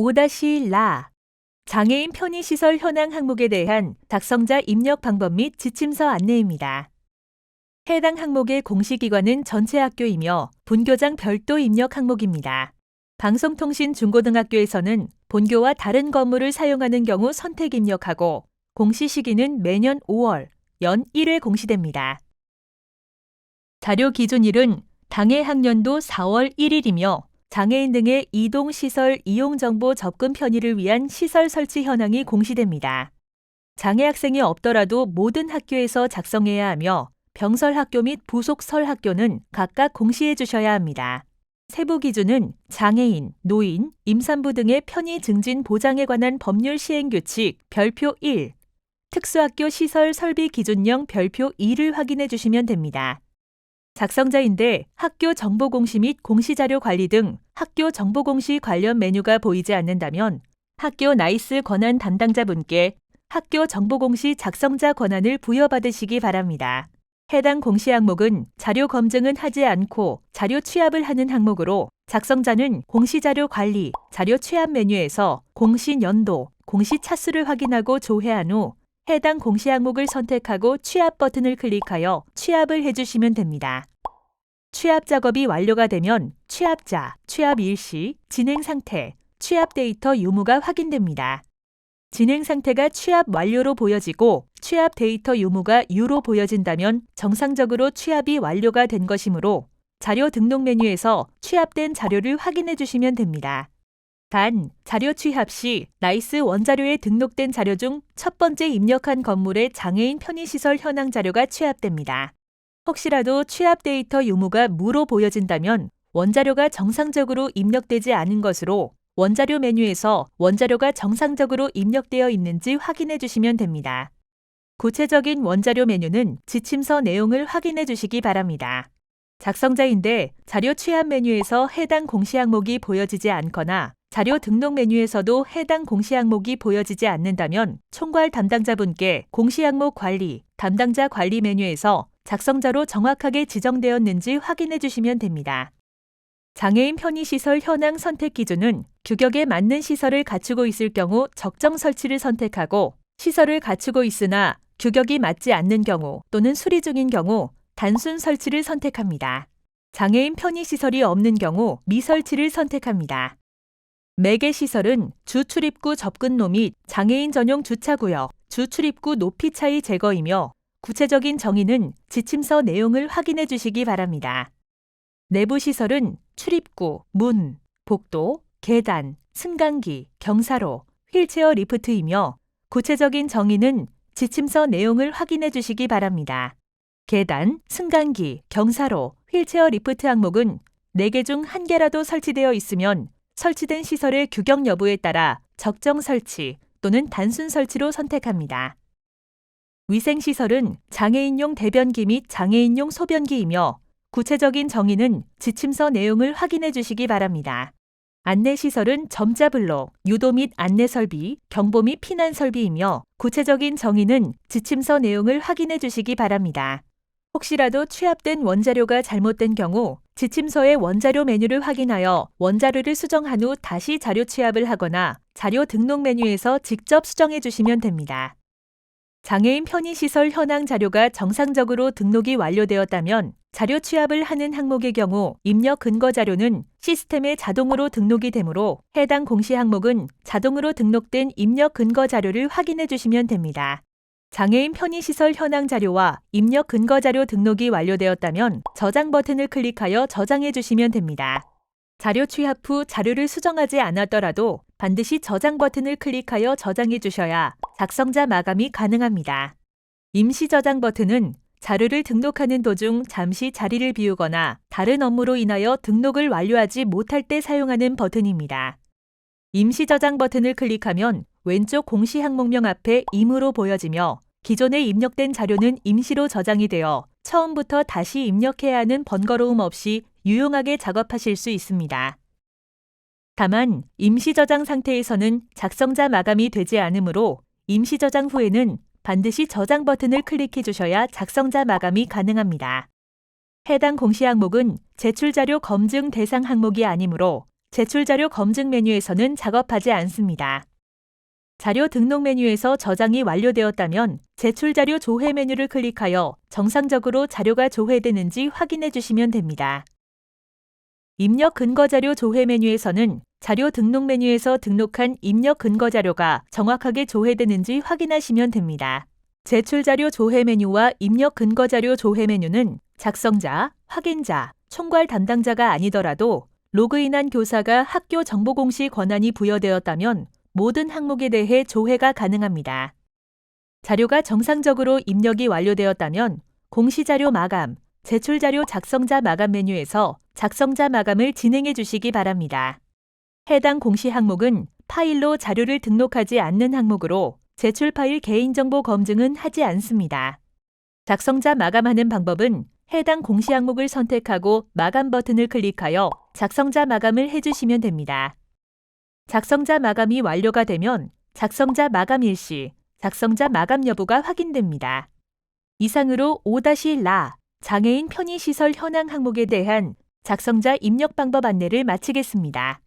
5-라 장애인 편의시설 현황 항목에 대한 작성자 입력 방법 및 지침서 안내입니다. 해당 항목의 공시기관은 전체 학교이며 분교장 별도 입력 항목입니다. 방송통신 중고등학교에서는 본교와 다른 건물을 사용하는 경우 선택 입력하고 공시 시기는 매년 5월, 연 1회 공시됩니다. 자료 기준일은 당해 학년도 4월 1일이며 장애인 등의 이동 시설 이용 정보 접근 편의를 위한 시설 설치 현황이 공시됩니다. 장애 학생이 없더라도 모든 학교에서 작성해야 하며 병설 학교 및 부속 설 학교는 각각 공시해 주셔야 합니다. 세부 기준은 장애인, 노인, 임산부 등의 편의 증진 보장에 관한 법률 시행 규칙 별표 1, 특수학교 시설 설비 기준령 별표 2를 확인해 주시면 됩니다. 작성자인데 학교 정보 공시 및 공시 자료 관리 등 학교 정보 공시 관련 메뉴가 보이지 않는다면 학교 나이스 권한 담당자분께 학교 정보 공시 작성자 권한을 부여받으시기 바랍니다. 해당 공시 항목은 자료 검증은 하지 않고 자료 취합을 하는 항목으로 작성자는 공시 자료 관리, 자료 취합 메뉴에서 공시 연도, 공시 차수를 확인하고 조회한 후 해당 공시 항목을 선택하고 취합 버튼을 클릭하여 취합을 해주시면 됩니다. 취합 작업이 완료가 되면 취합자, 취합 일시, 진행 상태, 취합 데이터 유무가 확인됩니다. 진행 상태가 취합 완료로 보여지고 취합 데이터 유무가 유로 보여진다면 정상적으로 취합이 완료가 된 것이므로 자료 등록 메뉴에서 취합된 자료를 확인해 주시면 됩니다. 단, 자료 취합 시 나이스 원자료에 등록된 자료 중 첫 번째 입력한 건물의 장애인 편의시설 현황 자료가 취합됩니다. 혹시라도 취합 데이터 유무가 무로 보여진다면 원자료가 정상적으로 입력되지 않은 것으로 원자료 메뉴에서 원자료가 정상적으로 입력되어 있는지 확인해 주시면 됩니다. 구체적인 원자료 메뉴는 지침서 내용을 확인해 주시기 바랍니다. 작성자인데 자료 취합 메뉴에서 해당 공시 항목이 보여지지 않거나 자료 등록 메뉴에서도 해당 공시 항목이 보여지지 않는다면 총괄 담당자분께 공시 항목 관리, 담당자 관리 메뉴에서 작성자로 정확하게 지정되었는지 확인해 주시면 됩니다. 장애인 편의시설 현황 선택 기준은 규격에 맞는 시설을 갖추고 있을 경우 적정 설치를 선택하고 시설을 갖추고 있으나 규격이 맞지 않는 경우 또는 수리 중인 경우 단순 설치를 선택합니다. 장애인 편의시설이 없는 경우 미설치를 선택합니다. 매개 시설은 주 출입구 접근로 및 장애인 전용 주차구역, 주 출입구 높이 차이 제거이며 구체적인 정의는 지침서 내용을 확인해 주시기 바랍니다. 내부 시설은 출입구, 문, 복도, 계단, 승강기, 경사로, 휠체어 리프트이며 구체적인 정의는 지침서 내용을 확인해 주시기 바랍니다. 계단, 승강기, 경사로, 휠체어 리프트 항목은 4개 중 1개라도 설치되어 있으면 설치된 시설의 규격 여부에 따라 적정 설치 또는 단순 설치로 선택합니다. 위생시설은 장애인용 대변기 및 장애인용 소변기이며 구체적인 정의는 지침서 내용을 확인해 주시기 바랍니다. 안내시설은 점자블록, 유도 및 안내 설비, 경보 및 피난 설비이며 구체적인 정의는 지침서 내용을 확인해 주시기 바랍니다. 혹시라도 취합된 원자료가 잘못된 경우 지침서의 원자료 메뉴를 확인하여 원자료를 수정한 후 다시 자료 취합을 하거나 자료 등록 메뉴에서 직접 수정해 주시면 됩니다. 장애인 편의시설 현황 자료가 정상적으로 등록이 완료되었다면 자료 취합을 하는 항목의 경우 입력 근거 자료는 시스템에 자동으로 등록이 되므로 해당 공시 항목은 자동으로 등록된 입력 근거 자료를 확인해 주시면 됩니다. 장애인 편의시설 현황 자료와 입력 근거 자료 등록이 완료되었다면 저장 버튼을 클릭하여 저장해 주시면 됩니다. 자료 취합 후 자료를 수정하지 않았더라도 반드시 저장 버튼을 클릭하여 저장해 주셔야 작성자 마감이 가능합니다. 임시 저장 버튼은 자료를 등록하는 도중 잠시 자리를 비우거나 다른 업무로 인하여 등록을 완료하지 못할 때 사용하는 버튼입니다. 임시 저장 버튼을 클릭하면 왼쪽 공시 항목명 앞에 임으로 보여지며 기존에 입력된 자료는 임시로 저장이 되어 처음부터 다시 입력해야 하는 번거로움 없이 유용하게 작업하실 수 있습니다. 다만 임시 저장 상태에서는 작성자 마감이 되지 않으므로 임시 저장 후에는 반드시 저장 버튼을 클릭해 주셔야 작성자 마감이 가능합니다. 해당 공시 항목은 제출 자료 검증 대상 항목이 아니므로 제출 자료 검증 메뉴에서는 작업하지 않습니다. 자료 등록 메뉴에서 저장이 완료되었다면 제출 자료 조회 메뉴를 클릭하여 정상적으로 자료가 조회되는지 확인해 주시면 됩니다. 입력 근거 자료 조회 메뉴에서는 자료 등록 메뉴에서 등록한 입력 근거 자료가 정확하게 조회되는지 확인하시면 됩니다. 제출 자료 조회 메뉴와 입력 근거 자료 조회 메뉴는 작성자, 확인자, 총괄 담당자가 아니더라도 로그인한 교사가 학교 정보 공시 권한이 부여되었다면 모든 항목에 대해 조회가 가능합니다. 자료가 정상적으로 입력이 완료되었다면 공시 자료 마감, 제출 자료 작성자 마감 메뉴에서 작성자 마감을 진행해 주시기 바랍니다. 해당 공시 항목은 파일로 자료를 등록하지 않는 항목으로 제출 파일 개인정보 검증은 하지 않습니다. 작성자 마감하는 방법은 해당 공시 항목을 선택하고 마감 버튼을 클릭하여 작성자 마감을 해주시면 됩니다. 작성자 마감이 완료가 되면 작성자 마감 일시, 작성자 마감 여부가 확인됩니다. 이상으로 5-라 장애인 편의시설 현황 항목에 대한 작성자 입력 방법 안내를 마치겠습니다.